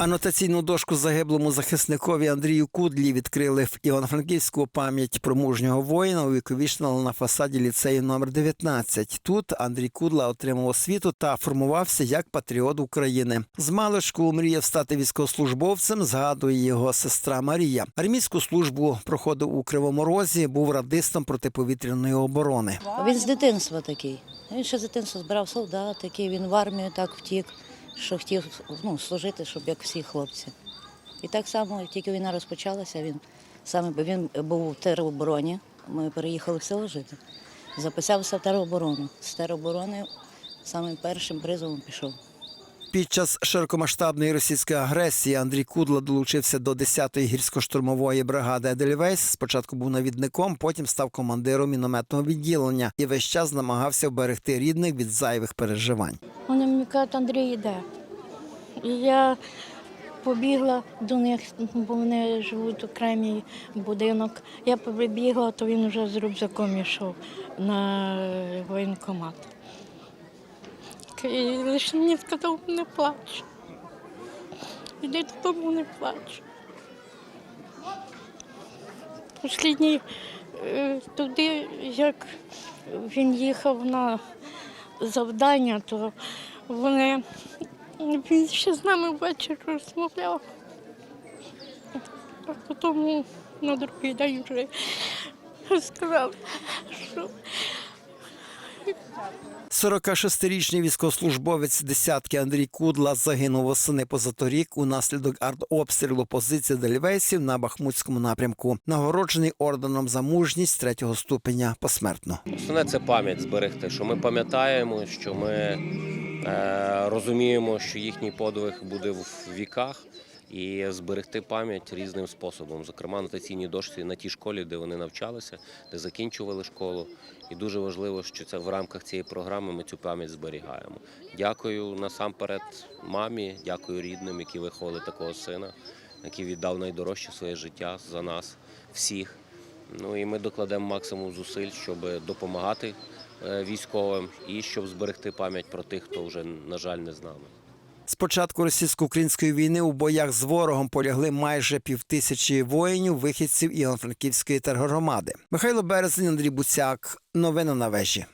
Анотаційну дошку загиблому захисникові Андрію Кудлі відкрили в Івано-Франківську пам'ять про мужнього воїна увіковічнила на фасаді ліцею номер 19. Тут Андрій Кудла отримав освіту та формувався як патріот України. З маличку мріяв стати військовослужбовцем. Згадує його сестра Марія. Армійську службу проходив у Кривому Розі, був радистом протиповітряної оборони. Він з дитинства такий. Він ще з дитинства збирав солдат, такий він в армію так втік, що хотів ну, служити, щоб як всі хлопці. І так само, як тільки війна розпочалася, він саме він був у теробороні. Ми переїхали в село жити. Записався в тероборону. З тероборони самим першим призовом пішов. Під час широкомасштабної російської агресії Андрій Кудла долучився до 10-ї гірсько-штурмової бригади Едельвейс. Спочатку був навідником, потім став командиром мінометного відділення і весь час намагався вберегти рідних від зайвих переживань. Вони кажуть, Андрій йде. І я побігла до них, бо вони живуть окремий будинок. Я прибігла, то він вже з рюкзаком йшов на воєнкомат. І лише мені сказав, не плач. Іди додому, не плач. Послідній е, туди, як він їхав на завдання, то вони він ще з нами ввечері розмовляв. А потім на другий день вже сказав, що 46-річний військовослужбовець десятки Андрій Кудла загинув восени позаторік унаслідок артобстрілу позиції Дельвейсів на Бахмутському напрямку. Нагороджений орденом за мужність третього ступеня посмертно. Основне це пам'ять зберегти, що ми пам'ятаємо, що ми розуміємо, що їхній подвиг буде в віках, і зберегти пам'ять різним способом, зокрема на таційній дошці на тій школі, де вони навчалися, де закінчували школу. І дуже важливо, що це в рамках цієї програми ми цю пам'ять зберігаємо. Дякую насамперед мамі, дякую рідним, які виховали такого сина, який віддав найдорожче своє життя за нас всіх. Ну і ми докладемо максимум зусиль, щоб допомагати е, військовим і щоб зберегти пам'ять про тих, хто вже, на жаль, не з нами. З початку російсько-української війни у боях з ворогом полягли майже півтисячі воїнів, вихідців Івано-Франківської тергромади. Михайло Березень, Андрій Буцяк. Новини на вежі.